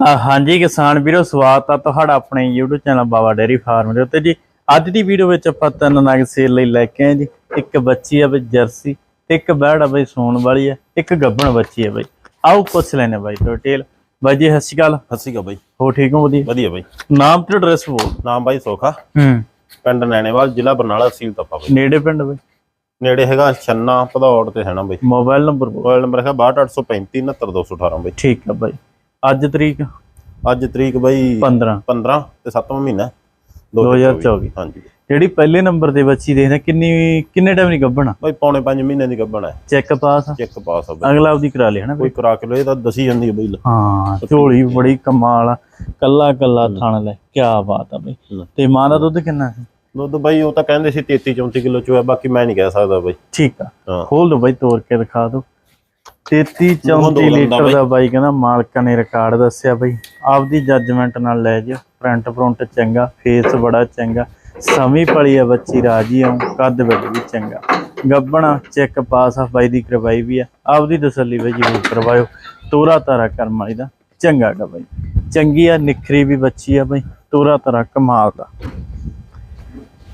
ਹਾਂਜੀ ਕਿਸਾਨ ਵੀਰੋ ਸਵਾਗਤ ਆ ਤੁਹਾਡਾ ਆਪਣੇ YouTube channel Baba dairy farm ਦੇ ਉੱਤੇ ਜੀ। ਅੱਜ ਦੀ ਵੀਡੀਓ ਵਿੱਚ ਆਪਾਂ ਤਿੰਨ ਨਗ ਸੇਲ ਲਈ ਲੈ ਕੇ ਆਏ ਜੀ। ਇੱਕ ਬੱਚੀ ਆ ਬਈ ਜਰਸੀ ਤੇ ਇੱਕ ਬੈੜ ਆ ਬਈ ਸੂਣ ਵਾਲੀ ਆ ਇੱਕ ਗੱਭਣ ਬੱਚੀ ਆ ਬਈ। ਆਓ ਪੁੱਛ ਲੈਨੇ ਬਾਈ ਡਿਟੇਲ ਬਾਈ ਜੀ ਸਤਿ ਸ਼੍ਰੀ ਅਕਾਲ। ਸਤਿ ਸ਼੍ਰੀ ਅਕਾਲ ਬਾਈ। ਹੋ ਠੀਕ ਹੋ ਵਧੀਆ? ਵਧੀਆ ਬਾਈ। ਨਾਮ ਤੇ ਐਡਰੈਸ ਬੋਲ। ਨਾਮ ਬਾਈ ਸੋਖਾ। ਹੂੰ। ਪਿੰਡ ਨੈਣੇਵਾਲ ਜ਼ਿਲ੍ਹਾ ਬਰਨਾਲਾ ਤਹਿਸੀਲ ਤੱਪਾ ਬਾਈ। ਨੇੜੇ ਪਿੰਡ ਬਈ? ਨੇੜੇ ਹੈਗਾ ਛੰਨਾ ਭਦੌੜ ਤੇ ਹੈਣਾ ਬਾਈ। ਮੋਬਾਈਲ ਨੰਬਰ ਮੋਬਾਈਲ ਨੰਬਰ ਹੈਗਾ 62835 69218 ਬਾਈ। ਠੀਕ ਆ ਬਾਈ। ਅੱਜ ਤਰੀਕ? ਅੱਜ ਤਰੀਕ ਬਾਈ 15 15 ਤੇ 7ਵਾਂ ਮਹੀਨਾ। 2024 ਹਾਂਜੀ। ਜਿਹੜੀ ਪਹਿਲੇ ਨੰਬਰ ਤੇ ਬੱਚੀ ਦੇਖਦੇ ਕਿੰਨੀ ਕਿੰਨੇ ਟਾਈਮ ਦੀ ਗੱਭਣ ਬਾਈ ਪੌਣੇ 5 ਮਹੀਨੇ ਦੀ ਗੱਭਣ ਹੈ ਚੈੱਕ ਪਾਸ ਚੈੱਕ ਪਾਸ ਆ ਅਗਲਾ ਉਹਦੀ ਕਰਾ ਲਿਆ ਨਾ ਕੋਈ ਕਰਾ ਕੇ ਲੋ ਇਹ ਤਾਂ ਦਸੀ ਜਾਂਦੀ ਹੈ ਬਾਈ। ਹਾਂ ਝੋਲੀ ਬੜੀ ਕਮਾਲ ਆ। ਕੱਲਾ ਕੱਲਾ ਥਣ ਲੈ ਕੀ ਬਾਤ ਆ ਬਈ। ਤੇ ਮਾਂ ਦਾ ਦੁੱਧ ਕਿੰਨਾ ਸੀ? ਦੁੱਧ ਬਾਈ ਉਹ ਤਾਂ ਕਹਿੰਦੇ ਸੀ 33 34 ਕਿਲੋ ਚੋਇਆ ਬਾਕੀ ਮੈਂ ਨਹੀਂ ਕਹਿ ਸਕਦਾ ਬਾਈ। ਠੀਕ ਆ। ਖੋਲ ਦੋ ਬਾਈ ਤੋੜ ਕੇ ਦਿਖਾ ਦੋ। 33 ਦੋਹਾਂ ਦੋ 34 ਦੰਦਾਂ ਲੀਟਰ। ਦਾ ਬਾਈ ਕਹਿੰਦਾ ਮਾਲਕਾਂ ਨੇ ਰਿਕਾਰਡ ਦੱਸਿਆ ਬਾਈ। ਆਪਦੀ ਜੱਜਮੈਂਟ ਨਾਲ ਲੈ ਜਿਓ। ਫਰੰਟ ਫਰੰਟ ਚੰਗਾ ਫੇਸ ਬੜਾ ਚੰਗਾ। ਸਮੀ ਪਲੀ ਆ ਬੱਚੀ ਰਾਜੀ ਆ ਕੱਦ ਵੱਡ ਵੀ ਚੰਗਾ। ਗੱਬਣਾ ਚੈੱਕ ਪਾਸ ਆ ਬਾਈ ਦੀ ਕਰਵਾਈ ਵੀ ਆ। ਆਪਦੀ ਤਸੱਲੀ ਬਾਈ ਜੀ ਕਰਵਾਇਓ। ਤੋਰਾ ਤਾਰਾ ਕਰਮ ਵਾਲੀ ਦਾ ਚੰਗਾ ਗਾ ਬਾਈ। ਚੰਗੀ ਆ ਨਿਖਰੀ ਵੀ ਬੱਚੀ ਆ ਬਾਈ। ਤੋਰਾ ਤਾਰਾ ਕਮਾਲ ਦਾ।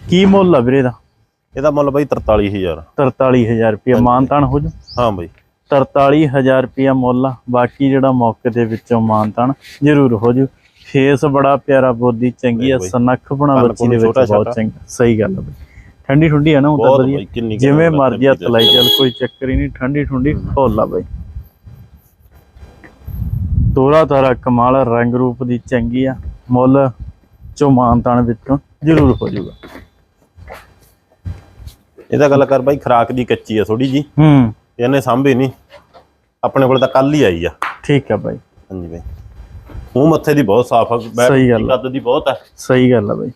ਕੀ ਮੁੱਲ ਆ ਵੀਰੇ ਦਾ ਇਹਦਾ ਮੁੱਲ ਬਾਈ 43000 43000 ਰੁਪਏ ਮਾਨਤਾਨ ਹੋ ਜੂ ਹਾਂ ਬਾਈ 43000 ਰੁਪਿਆ ਮੁੱਲ ਬਾਕੀ ਜਿਹੜਾ ਮੌਕੇ ਦੇ ਵਿੱਚੋਂ ਮਾਨਤਾਨ ਜ਼ਰੂਰ ਹੋ ਜੂ। ਫੇਸ ਬੜਾ ਪਿਆਰਾ ਬੋਦੀ ਚੰਗੀ ਆ। ਸਨੱਖ ਬਣਾ ਬੱਚੀ ਦੇ ਵਿੱਚ ਬਹੁਤ। ਚੰਗਾ। ਸਹੀ ਗੱਲ ਆ ਬਈ। ਠੰਡੀ ਠੁੰਡੀ ਆ ਨਾ ਉਹ ਤਾਂ ਵਧੀਆ। ਜਿਵੇਂ ਮਰਜ਼ੀ ਹੱਥ ਲਾਈ ਚੱਲ ਕੋਈ ਚੱਕਰ ਹੀ ਨਹੀਂ ਠੰਡੀ ਠੁੰਡੀ ਫੁੱਲ ਬਈ। ਤੋਰਾ ਤਾਰਾ ਕਮਾਲ ਰੰਗ ਰੂਪ ਦੀ ਚੰਗੀ ਆ। ਮੁੱਲ ਚੋਂ ਮਾਨਤਾਨ ਵਿੱਚੋਂ ਜ਼ਰੂਰ ਹੋ ਜੂਗਾ। ਇਹਦਾ ਗੱਲ ਕਰ ਬਾਈ ਖਰਾਕ ਦੀ ਕੱਚੀ ਆ ਥੋੜੀ ਜੀ। ਹੂੰ। ਇਹਨੇ ਸਾਂਭੀ ਨਹੀਂ ਆਪਣੇ ਕੋਲ ਤਾਂ ਕੱਲ ਹੀ ਆਈ ਆ। ਠੀਕ ਆ ਬਾਈ। ਹਾਂਜੀ ਬਾਈ। ਮੂੰਹ ਮੱਥੇ ਦੀ ਬਹੁਤ ਸਾਫ਼ ਆ ਬੈਠ ਸਹੀ ਗੱਲ ਆ। ਕੱਦ ਦੀ ਬਹੁਤ ਆ। ਸਹੀ ਗੱਲ ਆ ਬਾਈ।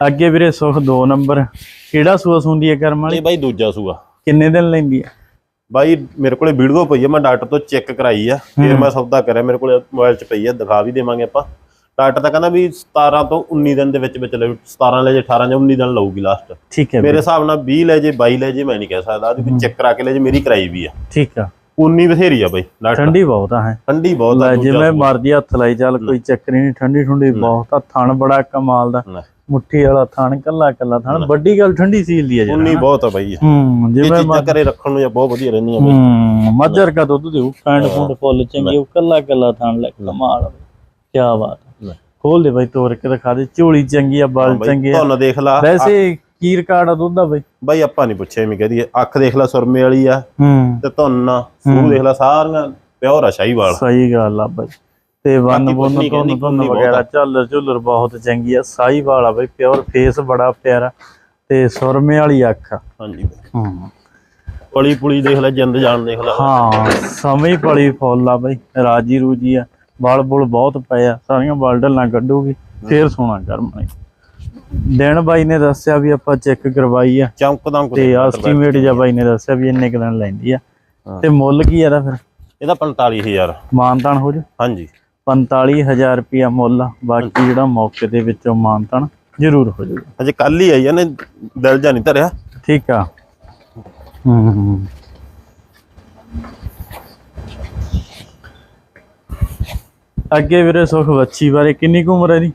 ਅੱਗੇ ਵੀਰੇ ਸੁਖ 2 ਨੰਬਰ। ਕਿਹੜਾ ਸੂਆ ਸੁੰਦੀ ਹੈ ਕਰਮ ਵਾਲੀ? ਇਹ ਬਾਈ ਦੂਜਾ ਸੂਆ। ਕਿੰਨੇ ਦਿਨ ਲੈਂਦੀ ਹੈ ਬਾਈ ਮੇਰੇ ਕੋਲੇ ਵੀਡੀਓ ਪਈ ਆ ਮੈਂ ਡਾਕਟਰ ਤੋਂ ਚੈੱਕ ਕਰਾਈ ਆ। ਫਿਰ ਮੈਂ ਸੌਦਾ ਕਰਿਆ ਮੇਰੇ ਕੋਲੇ ਮੋਬਾਈਲ 'ਚ ਪਈ ਆ ਦਿਖਾ ਵੀ ਦੇਵਾਂਗੇ ਆਪਾਂ। ਡਾਕਟਰ ਤਾਂ ਕਹਿੰਦਾ ਵੀ 17 ਤੋਂ 19 ਦਿਨ ਦੇ ਵਿੱਚ ਵਿੱਚ ਲੈ 17 ਲੈ ਜੇ 18 ਜਾਂ 19 ਦਿਨ ਲਊਗੀ ਲਾਸਟ ਠੀਕ ਹੈ ਮੇਰੇ ਹਿਸਾਬ ਨਾਲ 20 ਲੈ ਜੇ 22 ਲੈ ਜੇ ਮੈਂ ਨਹੀਂ ਕਹਿ ਸਕਦਾ। ਉਹਦੀ ਚੈੱਕ ਕਰਾ ਕੇ ਲੈ ਜੇ ਮੇਰੀ ਕਰਾਈ ਵੀ ਆ। ਠੀਕ ਆ। 19 ਬਥੇਰੀ ਆ ਬਾਈ ਠੰਡੀ ਬਹੁਤ ਆ ਹੈ। ਠੰਡੀ ਬਹੁਤ ਆ ਜਿਵੇਂ। ਮਰਜ਼ੀ ਹੱਥ ਲਾਈ ਚੱਲ ਕੋਈ ਚੱਕਰ ਨਹੀਂ ਠੰਡੀ ਠੁੰਡੀ ਬਹੁਤ ਆ ਥਣ ਬੜਾ ਕਮਾਲ ਦਾ। ਮੁੱਠੀ ਵਾਲਾ ਥਣ ਕੱਲਾ ਕੱਲਾ ਥਣ ਵੱਡੀ ਗੱਲ ਠੰਡੀ ਸੀਲ ਦੀ ਹੈ ਜੀ। 19 ਬਹੁਤ ਆ ਬਾਈ। ਹੂੰ ਜਿਵੇਂ ਚੀਜ਼ਾਂ ਘਰੇ ਰੱਖਣ ਨੂੰ ਜਾਂ ਬਹੁਤ ਵਧੀਆ ਰਹਿੰਦੀਆਂ ਬਾਈ। ਹੂੰ ਮੱਝਰ ਕਾ ਦੁੱਧ ਦਿਓ ਪੁੰਡ ਫੁੱਲ ਚੰਗੀ ਉਹ ਕੱਲਾ ਕੱਲਾ ਥਣ ਲੈ ਕਮਾਲ ਕੀ ਬਾਤ ਆ। ਖੋਲ ਦੇ ਬਾਈ ਤੋੜ ਕੇ ਦਿਖਾ ਦੇ। ਝੋਲੀ ਚੰਗੀ ਆ ਬਲ ਚੰਗੇ ਆ। ਤੁਹਾਨੂੰ ਦੇਖ ਲਾ। ਵੈਸੇ ਕੀ ਰਿਕਾਰਡ ਆ ਦੁੱਧ ਦਾ ਬਾਈ। ਬਾਈ ਆਪਾਂ ਨਹੀਂ ਪੁੱਛਿਆ ਐਵੇਂ ਕਹਦੀ ਅੱਖ ਦੇਖ ਲੈ ਸੁਰਮੇ ਵਾਲੀ ਆ ਤੇ ਧੁੰਨ ਸੂਹ ਦੇਖ ਲੈ ਸਾਰੀਆਂ ਪਿਓਰ ਆ ਸ਼ਾਹੀਵਾਲ। ਸਹੀ ਗੱਲ ਆ ਬਾਈ। ਤੇ ਵਨ ਬੁੰਨ ਤੋਂ ਬਹੁਤ ਵਗੈਰਾ ਆ। ਝੱਲਰ ਝੁੱਲਰ ਬਹੁਤ ਚੰਗੀ ਆ। ਸਾਈ ਵਾਲਾ ਬਾਈ ਪਿਓਰ ਫੇਸ ਬੜਾ ਪਿਆਰਾ। ਤੇ ਸੁਰਮੇ ਵਾਲੀ ਅੱਖ ਆ। ਹਾਂਜੀ ਬਾਈ। ਹੂੰ। ਪਲੀ ਪੁਲੀ ਦੇਖ ਲੈ ਜਿੰਦ ਜਾਨ ਦੇਖ ਲੈ। ਹਾਂ ਸਮੇਂ ਪਲੀ ਫੁੱਲ ਆ ਬਾਈ। ਰਾਜੀ ਰੂਜੀ ਆ। ਬਲ ਬੁਲ ਬਹੁਤ ਪਏ ਆ ਸਾਰੀਆਂ ਬਲਡਲ ਨਾ ਕੱਢੂਗੀ ਫੇਰ ਸੋਣਾ ਕਰਮਣੀ ਦਿਨ ਬਾਈ ਨੇ ਦੱਸਿਆ ਵੀ ਆਪਾਂ ਚੈੱਕ ਕਰਵਾਈ ਆ ਚਮਕਦਾ ਕੁਝ ਤੇ ਐਸਟੀਮੇਟ ਜਾਂ ਬਾਈ ਨੇ ਦੱਸਿਆ ਵੀ ਇੰਨੇ ਕੁ ਦਿਨ ਲੈਂਦੀ ਆ। ਹਾਂ। ਤੇ ਮੁੱਲ ਕੀ ਆ ਇਹਦਾ ਫਿਰ? ਇਹਦਾ 45000 ਮਾਨਤਾਨ ਹੋ ਜੂ? ਹਾਂਜੀ। 45000 ਰੁਪਿਆ ਮੁੱਲ ਆ ਬਾਕੀ ਜਿਹੜਾ ਮੌਕੇ ਦੇ ਵਿੱਚੋਂ ਮਾਨਤਾਨ ਜ਼ਰੂਰ ਹੋ ਜਾਊਗਾ ਅਜੇ ਕੱਲ ਹੀ ਆਈ ਇਹਨੇ ਦਿਲ ਜਾ ਨਹੀਂ ਧਰਿਆ। ਠੀਕ ਆ। ਹੂੰ। ਅੱਗੇ ਵੀਰੇ ਸੁਖ ਬੱਚੀ ਬਾਰੇ ਕਿੰਨੀ ਕੁ ਉਮਰ ਹੈ ਦੀ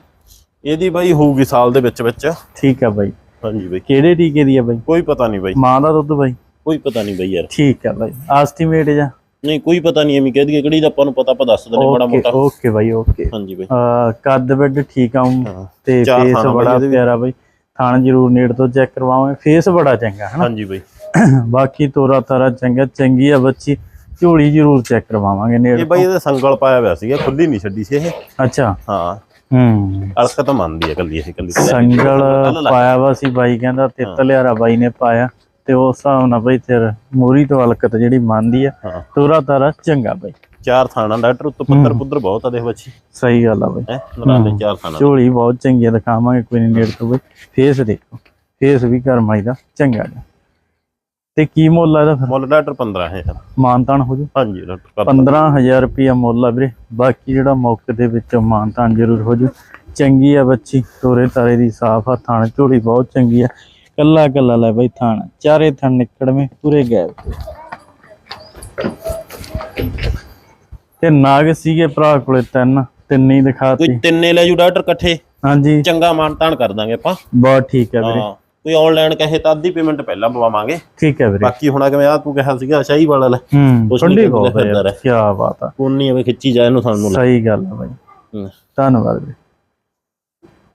ਇਹਦੀ ਬਾਈ ਹੋਊਗੀ ਸਾਲ ਦੇ ਵਿੱਚ ਵਿੱਚ। ਠੀਕ ਆ ਬਾਈ। ਹਾਂਜੀ ਬਾਈ। ਕਿਹੜੇ ਟੀਕੇ ਦੀ ਆ ਬਾਈ? ਕੋਈ ਪਤਾ ਨਹੀਂ ਬਾਈ। ਮਾਂ ਦਾ ਦੁੱਧ ਬਾਈ? ਕੋਈ ਪਤਾ ਨਹੀਂ ਬਾਈ ਯਾਰ। ਠੀਕ ਆ ਬਾਈ। ਐਸਟੀਮੇਟ ਜਾਂ? ਨਹੀਂ ਕੋਈ ਪਤਾ ਨਹੀਂ ਐਵੇਂ ਕਹਿ ਦਈਏ। ਕਿਹੜੀ ਦਾ ਆਪਾਂ ਨੂੰ ਪਤਾ ਆਪਾਂ ਦੱਸ ਦਿੰਦੇ ਮਾੜਾ ਓਕੇ ਮੋਟਾ। ਓਕੇ ਬਾਈ ਓਕੇ। ਹਾਂਜੀ ਬਾਈ। ਕੱਦ ਵੱਡ ਠੀਕ ਆ ਹਾਂ। ਤੇ ਫੇਸ ਬੜਾ। ਪਿਆਰਾ ਬਾਈ। ਥਾਣ ਜ਼ਰੂਰ ਨੇੜ ਤੋਂ ਚੈੱਕ ਕਰਵਾਵਾਂਗੇ। ਫੇਸ ਬੜਾ ਚੰਗਾ ਹਨਾ? ਹਾਂਜੀ ਬਾਈ। ਬਾਕੀ ਤੋਰਾ ਤਾਰਾ ਚੰਗਾ ਚੰਗੀ ਆ ਬੱਚੀ। ਝੋਲੀ ਜ਼ਰੂਰ ਚੈੱਕ ਕਰਵਾਵਾਂਗੇ ਨੇੜ। ਇਹ ਬਾਈ ਇਹਦੇ ਸੰਗਲ ਪਾਇਆ ਹੋਇਆ ਸੀਗਾ ਖੁੱਲੀ ਨਹੀਂ ਛੱਡੀ ਸੀ ਇਹ। ਅੱਛਾ। ਹਾਂ। ਹੂੰ। ਅਲਖ ਤਾਂ ਮੰਨਦੀ ਹੈ ਕੱਲੀ ਇਹ ਕੱਲੀ ਸੰਗਲ ਪਾਇਆ ਵਾ ਸੀ ਬਾਈ ਕਹਿੰਦਾ ਤਿੱਤ ਲਿਆਰਾ ਬਾਈ ਨੇ ਪਾਇਆ ਤੇ ਉਸ ਹਿਸਾਬ ਨਾਲ ਬਾਈ ਤੇਰ ਮੂਰੀ ਤੋਂ ਹਲਕਤ ਜਿਹੜੀ ਮੰਨਦੀ ਆ ਹਾਂ। ਤੋਰਾ ਤਾਰਾ ਚੰਗਾ ਬਾਈ। ਚਾਰ ਥਾਣਾ ਡਾਕਟਰ ਉੱਤੋਂ ਪੱਤਰ ਪੁੱਤਰ ਬਹੁਤ ਆ ਦੇਖ ਬੱਚੀ। ਸਹੀ ਗੱਲ ਆ ਬਾਈ। ਹੈ ਨਰਾਲੇ ਚਾਰ ਥਾਣਾ ਝੋਲੀ ਬਹੁਤ ਚੰਗੀ ਦਿਖਾਵਾਂਗੇ ਕੋਈ ਨਹੀਂ ਨੇੜ ਤੋਂ ਬਾਈ। ਫੇਸ ਦੇਖੋ ਫੇਸ ਵੀ ਕਰਮਾਈ ਦਾ ਚੰਗਾ ਗਾ। ਤੇ ਕੀ ਮੁੱਲ ਆ ਇਹਦਾ ਫਿਰ? ਮੁੱਲ ਡਾਕਟਰ 15 ਹੈ ਮਾਨਤਾਨ ਹੋ ਜੂ? ਹਾਂਜੀ ਡਾਕਟਰ ਕਰ 15000 ਰੁਪਿਆ ਮੁੱਲ ਆ ਵੀਰੇ। ਬਾਕੀ ਜਿਹੜਾ ਮੌਕੇ ਦੇ ਵਿੱਚੋਂ ਮਾਨਤਾਨ ਜ਼ਰੂਰ ਹੋ ਜੂ। ਚੰਗੀ ਆ ਬੱਚੀ ਤੋਰੇ ਤਾਰੇ ਦੀ ਸਾਫ਼ ਆ ਥਣ ਝੋਲੀ ਬਹੁਤ ਚੰਗੀ ਆ। ਕੱਲਾ ਕੱਲਾ ਲੈ ਬਈ ਥਣ ਚਾਰੇ ਥਣ ਨਿਕੜਵੇਂ ਪੂਰੇ ਗੈਪ ਤੇ। ਨਾਗ ਸੀਗੇ ਭਰਾ ਕੋਲੇ ਤਿੰਨ ਤਿੰਨ ਦਿਖਾਤੀ। ਤਿੰਨੇ ਲੈ ਜੂ ਡਾਕਟਰ ਇਕੱਠੇ? ਹਾਂਜੀ। ਚੰਗਾ ਮਾਨਤਾਨ ਕਰ ਦਾਂਗੇ ਆਪਾਂ। ਬਹੁਤ ਠੀਕ ਹੈ ਵੀਰੇ। ਕੋਈ ਆਨਲਾਈਨ ਕਹੇ ਤਾਂ ਅੱਧੀ ਪੇਮੈਂਟ ਪਹਿਲਾਂ ਪਵਾਵਾਂਗੇ। ਠੀਕ ਹੈ ਵੀਰੇ। ਬਾਕੀ ਹੁਣ ਕਿਵੇਂ ਆ ਤੂੰ ਕਿਹਾ ਸੀਗਾ ਸ਼ਾਹੀ ਵਾਲਾ ਲੈ। ਹੂੰ ਠੰਡੀ ਬਹੁਤ ਹੈ ਕੀ ਬਾਤ ਆ। ਕੋਨੀ ਐਵੇਂ ਖਿੱਚੀ ਜਾ ਇਹਨੂੰ ਸਾਨੂੰ ਸਹੀ ਗੱਲ ਹੈ ਬਾਈ। ਹੂੰ। ਧੰਨਵਾਦ ਵੀਰੇ।